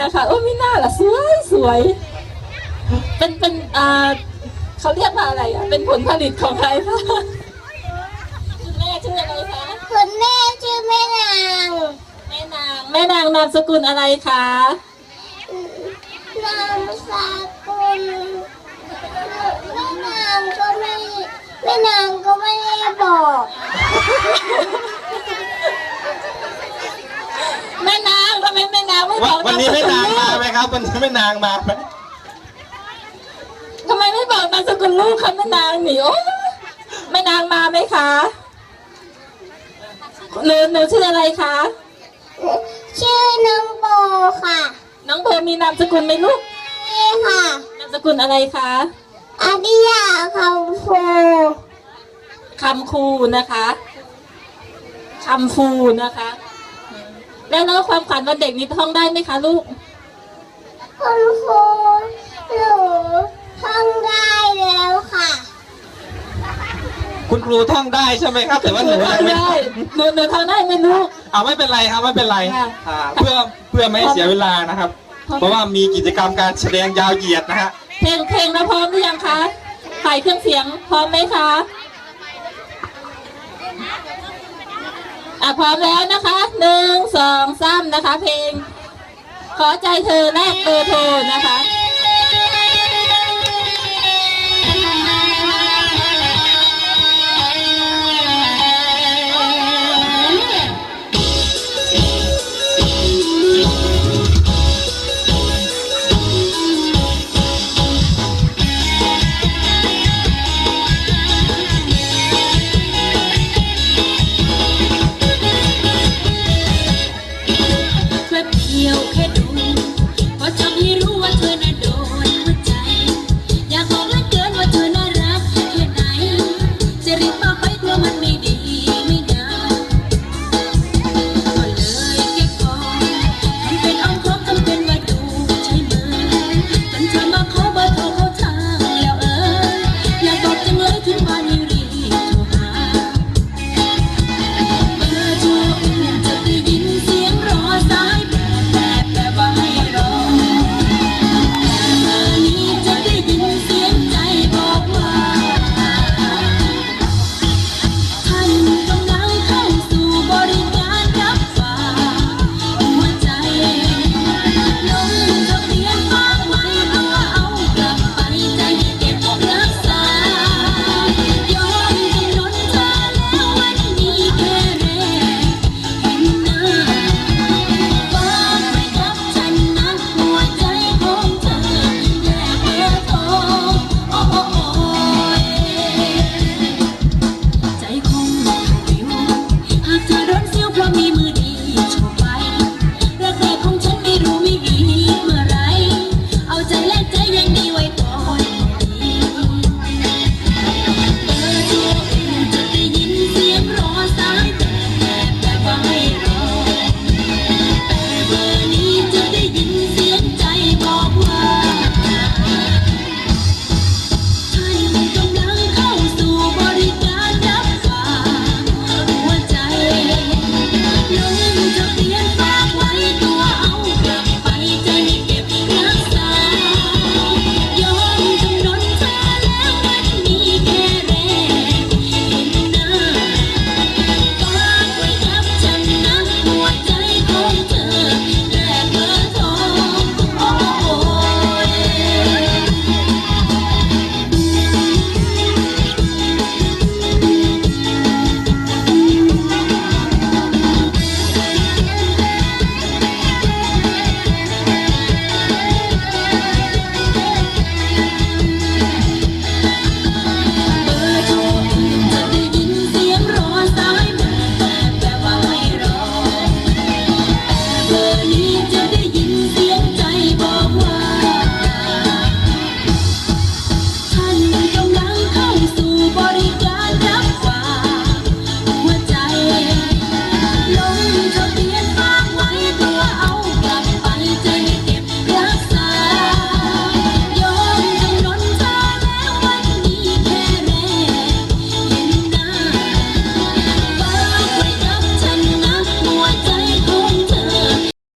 นะคะโอ้ไม่น่าล่ะสวยสวย เป็นเป็นอ่าเขาเรียกว่าอะไรอะเป็นผลผลิตของใครคะคุณแม่ชื่ออะไรคะคุณแม่ชื่อแม่นางแม่นางแม่นางนามสกุลอะไรคะนามสกุลแม่นางก็ไม่แม่นางก็ไม่ได้บอก แม่นางทำไมแม่นางไม่บวันอกวันนี้มสไม่กุลนางลูมากไหมครับ วันนี้ไม่นางมาไหมทำไมไม่บอกนามสกุลลูกคะแม่นางหนิโอ้แม่นางมาไหมคะหนูหนูชื่ออะไรคะ ชื่อน้องโบค่ะ น้องโบมีนามสกุลไหมลูกนี่ค่ะ นามสกุลอะไรคะอาดิยาคำฟูคำคูนะคะคำฟูนะคะ แล้วแล้วความฝันวันเด็กนี้ท่องได้ไหมคะลูกคุณครูหนูท่องได้แล้วค่ะ คุณครูท่องได้ใช่ไหมครับ แต่ว่าหนูท่ยัองงไม่ได้หนูหนูท่องได้ไหมลูก เอาไม่เป็นไรครับไม่เป็นไรค่ะอ่าเพื่อเพื่อไม่ให้เสียเวลานะครับ เพราะว่ามีกิจกรรมการแสดงยาวเหยียดนะฮะเพลงเพลงเราพร้อมหรือยังคะถ่ายเครื่องเสียงพร้อมไหมคะอะพร้อมแล้วนะคะ หนึ่งสองสามนะคะเพลง ขอใจเธอแลกเบอร์โทรนะคะ